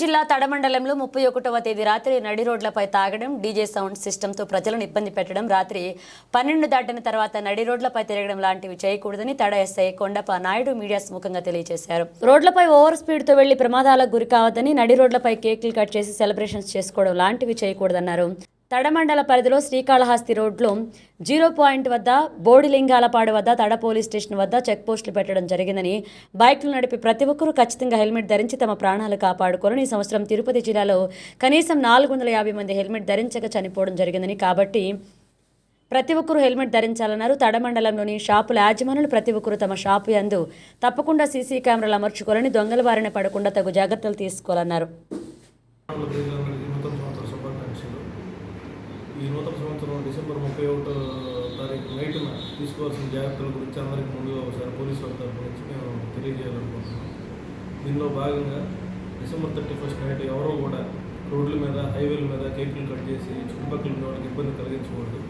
జిల్లా తడమండలంలో ముప్పై ఒకటవ తేదీ రాత్రి నడి రోడ్లపై తాగడం డీజే సౌండ్ సిస్టంతో ప్రజలను ఇబ్బంది పెట్టడం రాత్రి పన్నెండు దాటిన తర్వాత నడి రోడ్లపై తిరగడం లాంటివి చేయకూడదని తడ ఎస్ఐ కొండప నాయుడు మీడియా ముఖంగా తెలియజేశారు. రోడ్లపై ఓవర్ స్పీడ్తో వెళ్ళి ప్రమాదాలకు గురి కావద్దని నడి రోడ్లపై కేకులు కట్ చేసి సెలబ్రేషన్స్ చేసుకోవడం లాంటివి చేయకూడదన్నారు. తడమండల పరిధిలో శ్రీకాళహస్తి రోడ్లో జీరో పాయింట్ వద్ద బోడిలింగాలపాడు వద్ద తడ పోలీస్ స్టేషన్ వద్ద చెక్ పోస్టులు పెట్టడం జరిగిందని బైక్లు నడిపి ప్రతి ఒక్కరూ ఖచ్చితంగా హెల్మెట్ ధరించి తమ ప్రాణాలు కాపాడుకోవాలని ఈ సంవత్సరం తిరుపతి జిల్లాలో కనీసం నాలుగు వందల యాభై మంది హెల్మెట్ ధరించక చనిపోవడం జరిగిందని కాబట్టి ప్రతి ఒక్కరూ హెల్మెట్ ధరించాలన్నారు. తడమండలంలోని షాపుల యాజమానులు ప్రతి ఒక్కరూ తమ షాపు యందు తప్పకుండా సీసీ కెమెరాలు అమర్చుకోవాలని దొంగల బారిన పడకుండా తగు జాగ్రత్తలు తీసుకోవాలన్నారు మండల ప్రజలందరికీ నూతన సంవత్సర శుభాకాంక్షలు ఈ నూతన సంవత్సరం డిసెంబర్ ముప్పై ఒకటో తారీఖు నైట్న తీసుకోవాల్సిన జాగ్రత్తల గురించి అందరికీ ముందుగా ఒకసారి పోలీసు వాళ్ళ తరపు నుంచి మేము తెలియజేయాలనుకుంటున్నాం. దీనిలో భాగంగా డిసెంబర్ థర్టీ ఫస్ట్ నైట్ ఎవరో కూడా రోడ్ల మీద హైవేల మీద కేకులు కట్ చేసి చుట్టుపక్కల ఉన్న వాళ్ళకి ఇబ్బంది కలిగించకూడదు.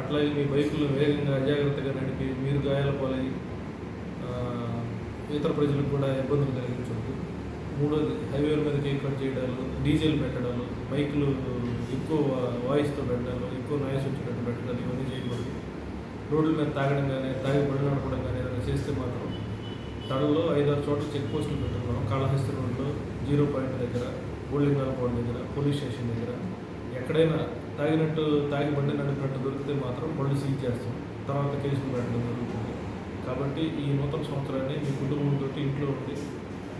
అట్లాగే మీ బైకులు వేగంగా అజాగ్రత్తగా నడిపి మీరు గాయాల పాలై ఇతర ప్రజలకు కూడా ఇబ్బందులు కలిగించవద్దు. మూడోది హైవేల మీద కేక్ కట్ చేయడాలు డీజిల్ పెట్టడాలు బైకులు ఎక్కువ వాయిస్తో పెట్టడాలు ఎక్కువ నాయిస్ వచ్చేటట్టు పెట్టడాలు ఇవన్నీ చేయకూడదు. రోడ్ల మీద తాగడం కానీ తాగి బండి నడపడం కానీ ఏదైనా చేస్తే మాత్రం తడలో ఐదారు చోట్ల చెక్ పోస్టులు పెట్టుకున్నాం. కాళహస్తి రోడ్లో జీరో పాయింట్ దగ్గర బోల్డింగ్ గోల్డింగాలపాడు దగ్గర పోలీస్ స్టేషన్ దగ్గర. ఎక్కడైనా తాగినట్టు తాగి బండి నడిపినట్టు దొరికితే మాత్రం బళ్ళు సీజ్ చేస్తాం. తర్వాత కేసులు పెట్టడం జరుగుతుంది. కాబట్టి ఈ నూతన సంవత్సరాన్ని మీ కుటుంబంతో ఇంట్లో ఉండి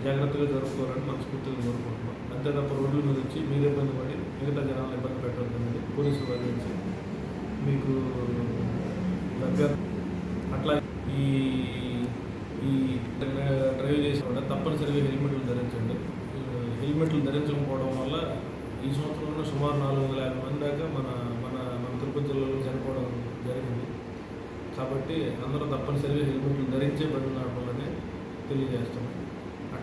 జాగ్రత్తగా జరుపుకోవాలని మనస్ఫూర్తిగా కోరుకుంటున్నాం. అంతే తప్ప రోడ్ల మీద వచ్చి మీరు ఇబ్బంది పడి మిగతా జనాలను ఇబ్బంది పెట్టవద్దని పోలీసులు వారి మీకు దగ్గర అట్లా ఈ ఈ డ్రైవ్ చేసిన కూడా తప్పనిసరిగా హెల్మెట్లు ధరించండి. హెల్మెట్లు ధరించకపోవడం వల్ల ఈ సంవత్సరంలో సుమారు నాలుగు వందల యాభై మంది దాకా మన మన మన తిరుపతి జిల్లాలో చనిపోవడం జరిగింది. కాబట్టి అందరూ తప్పనిసరిగా హెల్మెట్లు ధరించే బండి నడపాలని తెలియజేస్తున్నాం.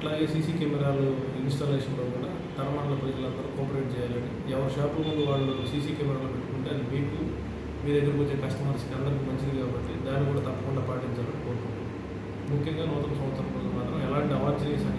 అట్లాగే సీసీ కెమెరాలు ఇన్స్టాలేషన్లో కూడా తరమాల ప్రజలందరూ కోఆపరేట్ చేయాలని ఎవరి షాపు ముందు వాళ్ళు సీసీ కెమెరాలు పెట్టుకుంటే అది మీకు మీ దగ్గరకు వచ్చే కస్టమర్స్కి అందరికీ మంచిది కాబట్టి దాన్ని కూడా తప్పకుండా పాటించాలని కోరుకుంటున్నాను ముఖ్యంగా నూతన సంవత్సరం రోజు మాత్రం ఎలాంటి అవాంఛనీయ సంఘటనలు